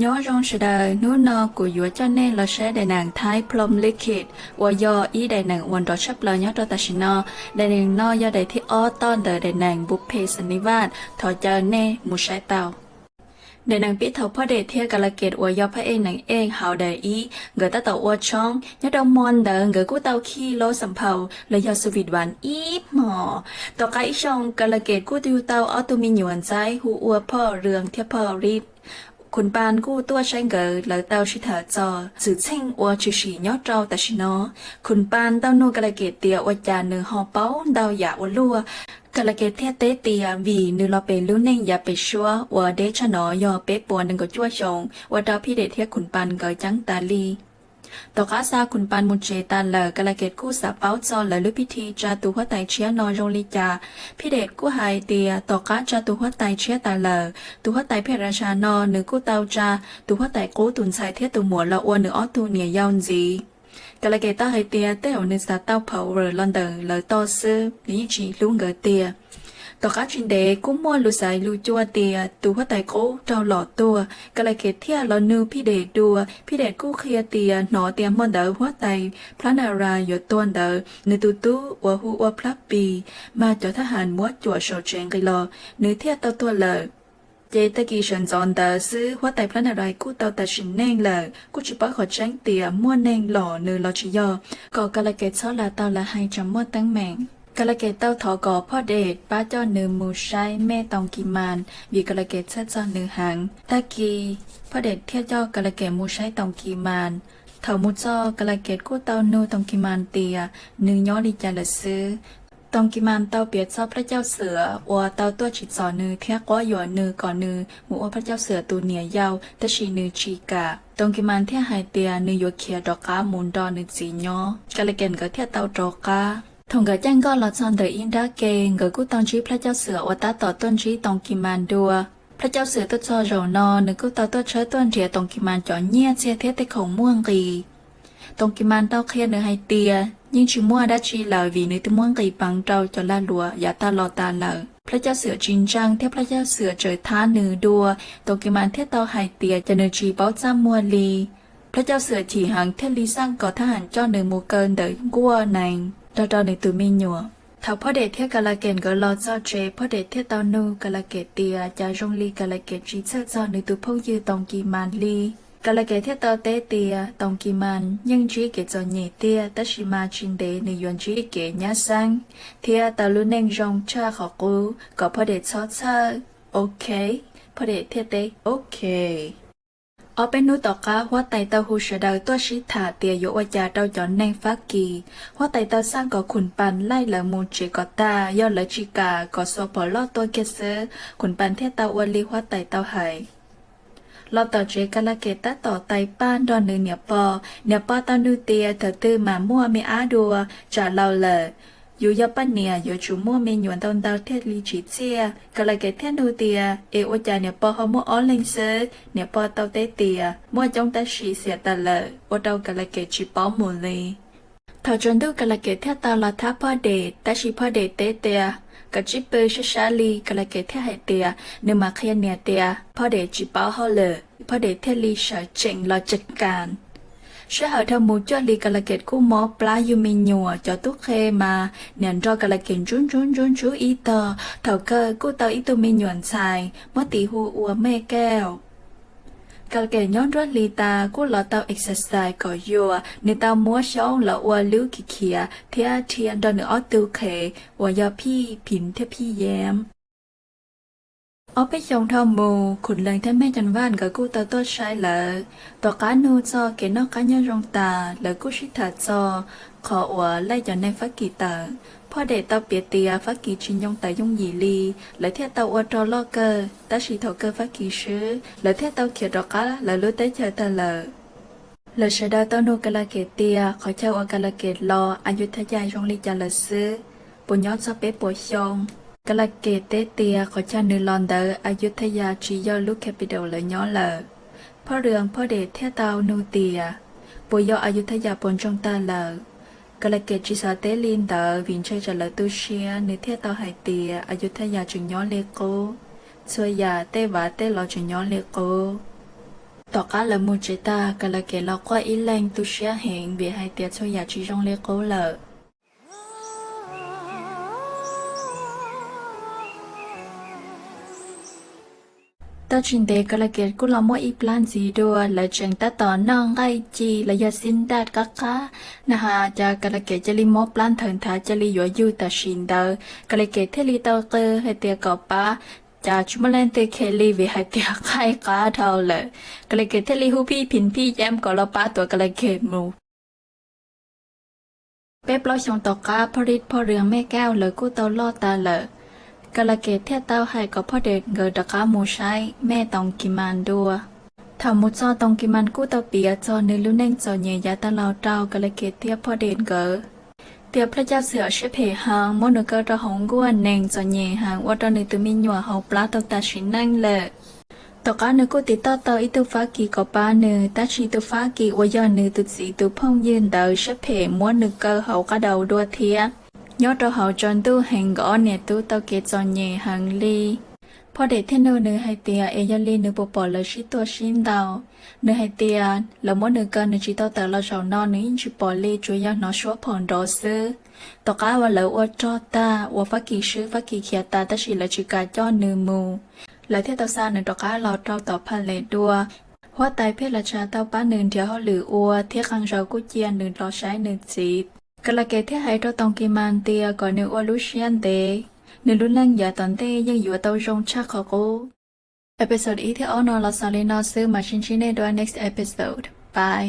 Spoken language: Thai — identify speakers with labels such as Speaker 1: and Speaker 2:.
Speaker 1: nhớ rong sẽ đời nú nơ của dũa cho nên là sẽ đại nàng thái plum liquid và do ý đại nàng hoàn đó sắp lời nhớ cho ta xin nơ đại nàng nơ do đại thi ô ton đời đại nàng búp phê sân ní vạn thọ chờ nê một sai tàu เดนางปิดเท่าพ่อเดชเทียกาลเกตอวยยอพระเองนางเองหาวเดอีเกิดตาเต่าอวช่องยอดดมอนเดิงเกิดกู้เต่าขี้โลสัมเภาเลยยอสวีทหวานอีหมอต่อไกอีช่องกาลเกตกู้ติวเต่าออตุมีหยวนใจหูอวพ่อเรืองเทียพ่อรีด คุณปานกู้ตัวใช้เกิแล้วเต้าชิเถอจอสื่อเช่งอัวชิชียอดเจ้าแต่ชิโนคุณปานเต้านูกระเกตเตียวอจานเนื้อหอเป้าเดาอยาอวลัวกระเกตเทียเตเตียวีเนื้อเราเป็นลุ่นเน่งอย่าไปชัวว่าเดชนอยอเป๊ะปวนนึงก็ชั่วชงว่าดาวพี่เดชเทียคุณปานเกยจังตาลี ตอกอาซาคุณปานมุนเจตันเลกะละเกตกู้สาเป้าจอและลุพิธีจาตุหัวไตเชียนอรงลิจาพี่เดชกู้ไฮเตียตอกาจาตุหัวไตเชียตาเลตุหัวไตเพราชานอหนึ่งกู้เตาจาตุหัวไตกู้ตุนใส่เทียตุหมวละอวนหนึ่งออตูเนียยาวจีกะละเกตตาไฮเตียเต้วนึกสาเต้าเผาเรลอนเดอร์เลอตอซื้อนี่จีลุงเกเตีย ตอกาจินเดกุ้มมัวลูสายลูจัวเตียตูหัวไตโกเจ้าหล่อตัวกะเลยเกตเทียลอนูพี่เดดัวพี่เดกู้เคลียเตียหนอเตียมอนเดอหัวไตพระนารายอยู่ตัวเดอในตูตู้วัวหูวัวพลับปี มาจอทหารมัวจัวโชเชงกิโลเนื้อเทียเต้าตัวเลยเจตกีฉันจอนเดอซื้อหัวไตพระนารายกู้เตาแต่ชินเน่งเลยกูจิป้าขอแจ้งเตียมัวเน่งหล่อเนื้อลอชิยอก็กะลยเกตซอลาเตาละให้จำมัวตั้งแมง กะละเกตเต้าทอกอพ่อเดชป้าเจ้าเนือมูใช้แม่ตองกิมานวีกะละเกตเซเจ้าเนือหังตะกีพ่อเดชเทียเจ้ากะละเกตมูใช้ตองกิมานเถามูจอกะละเกตกู้เต้านูตองกิมานเตียเนืย้อลิจาละซื้อตองกิมานเต้าเปียดซอพระเจ้าเสือวัวเต้าตัวฉิดสอนือเทียก้อหยวนนือก่อนนือหมูว่าพระเจ้าเสือตูเหนียยาวตะชีนือชีกาตองกิมานเทียหายเตียนือโยเคียดอกกามูนดอนือจีย้อกะละเกตก็เทียเต้าดอกกา ทงกะแจ้งก็หลอดซอนเดออินดาเกงกะกูตองชีพระเจ้าเสือวตาต่อต้นชีตองกิมันดัว พระเจ้าเสือตัวจอรนอนหนึ่งกูตอตัวเชื้ต้นเทียตองกิมันจอเนียเชียเทเตของม่วงกีตองกิมันเต้าเครียดเนื้อไฮเตีย ยิ่งชิมัวดัชีเหล่าวีนึกตัม่วงกีปังเจ้าจอลาลัวอย่าตาลอตาเหล่าพระเจ้าเสือจินจังเทพระเจ้าเสือเจอท้าหนือดัวตองกิมันเทเตาไฮเตียจะเนอชีเป้าจ้ามัวลี พระเจ้าเสือฉีหังเทลีสร้างก่อทหารเจ้าหนึ่งมูเกินเดยกัวนัง อดอในตัวมีหนัวถ้าพ่อเดชเทียกาลาเกนก็รอจ้อเจพ่อเดชเทียตานูกาลาเกตเตียจารงลีกาลาเกตจีเซจ้อในตัวพงยืตองกีมานลีก อเป็นนูต่อกาว่าไตเตาหูชดาตัวชิถาเตียโยวจาเตาจอนแนงฟักกีว่าไตเตาสร้างก่อขุนปันไล่หลมูเจกอตายอดเหลจิกาก่อสวปลอตัวเกเซขุนปันเทเตาอวลีว่าไตเตาไหลอต่อเจกาลเกตะต่อไตป้านดอนเนือเหนียปอเหนียปอตอนดูเตียเธอตื้อมามั่วเมอาดัวจะาเราเลย อยู่ยาปานเนียอยู่ชูมัวเมนยวนตอนดาวเทศลีจีเจียกะละเกเทนดูเตียเอโอจาเนี่ยปอฮอมัวออนไลน์เซอร์เนี่ยปอเตาเตเตียมัวจงตาชีเสียตะเลโอเตากะละเกจิปอมูลีทาจนดูกะละเกเทตาลาทาพอเดตตาชีพอเดเตเตียกะจิเปชชาลีกะละเกเทให้เตียเนมาคยันเนี่ยเตียพอเดจิปอฮอเลพอเดเทลีชาเจงลอจัดการ เตาอีตุมิหยวนชายมอตีหูอัวแม่แก้วกะลเกนย้อนรถลีตากู้หลอเตาเอ็กซ์ไซส์ก่อยัวในเตามัวช่องหลออัวลิ้วขี้ เอาไปยองทอมโบขุดแรงแท้แม่จันว่านกับกู้ตาตัวใช้เหลอตัวกานูจอเกนอกกานยรองตา แล้วกู้ชิดตาจอ ขออวไล่จอนในฟักกีตาพ่อเดตาเปียเตียฟักกีชินยองตายงยีลี และเทียตาอวตอลอเกอร์ตาชีทอเกอร์ฟักกีชื้อและเทียตาเขียดอกกาและรู้ได้เจอตาเลอแลชดาตโนกาลเกตเตียขอเจ้าอากาลเกตรออายุทยายชงลีจันละซื้อปุญยอดซาเปปวยชง กะละเกตเตเตียขอชานือลอนเดอร์อายุทยาจียอลูกแคปิตอลเลยย้อเลอพ่อเรืองพ่อเดชเทียเตานูเตียปุยยออายุทยาปนจงตาเลอกะละเกตจิสาเตลินเดอร์วินเชจะเลตุเชียนือเทียเตาไฮเตียอายุทยาจึงย้อเลโกช่วยยาเตวาเตลอจึงย้อเลโกต่อต่อการละมูเจตากะละเกลอกว่าอีแรงตุเชียเหงเบียให้เตียช่วยอยากชีจงเลโกเลย ตาชินเดกละเกตกุลามออีปลานสีดัวและเจงตาต่อนองไกจีและยาสินดาดกักกะนะฮะจากละเกตจะลิมอปลานเถินทาจะลิยัวยูตาชินเดกละเกตเทลิตาเกให้เตียกอปาจากชุมเลนเตเคลีวิให้เตียไข่กาเท่าเลยกละเกตเทลิฮูพี่พินพี่แย้มกอลปาตัวกละเกตมูเป๊ปเราชงตอกกาพริตพอเรืองแม่แก้วเลยกู้เตาลอดตาเลย กะละเกตเทียเต้าให้กับพ่อเด็ดเกิดตะกามูใช้แม่ตองกิมันดัวทำมุจอตองกิมันกู้ตาเปียจอในลุ่นเน่งจอเนียยาตะลาวเต้ากะละเกตเทียพ่อเด็ดเกิดเตียพระเจ้าเสือเชเพหางมนเกอระหงกวนเน่งจอเนียหางว่าตอนนี้ตุมิหัวเฮาปลาตกตาชินนั่งเลยตอกานึกูติดต่อต่ออีตุฟ้ากีกับป้าเนือตาชีตุฟ้ากีวายอนือตุสีตุพงยืนเดาเชเพม้วนนึกเกอเขากระเดาดัวเทีย ยอดเราเขาจนตู้แห่งก้อเนี่ยตู้เตาเกจอนเยหังลีพอเด็กเทนเนอร์เนื้อให้เตียเอยลีเนื้อปปอเลยชิตัวชิมเดาเนื้อให้เตียแล้วม้วนนึกเกอเนื้อชิตอแต่เราชาวนอนนึงชิปอลีจุยยังนอชัวผ่อนรอซื้อตอกาว่าเลยว่าจอตาว่าฟักกีชื่อฟักกีเขียตาตาชิละชิกาจอนเนื้อมูและเทตาซาหนึ่งตอกาเราเต้าต่อพันเลดัวว่าตายเพศราชาเต้าป้าหนึ่งเดียวหรืออัวเทียคังเรากุเจียนหนึ่งรอใช้หนึ่งจีบ กะละเกเที่ยให้เราตองกิมันเตียก่อนในึ่งอัวลุเชียนเตเนึ่งรุ่นแรงอย่าตอนเตยังอยู่เต้าจงชาขอกูเอพิโซดอีที่ออนอลาซาลินอซื้อมาชินชินในด้วย next episode bye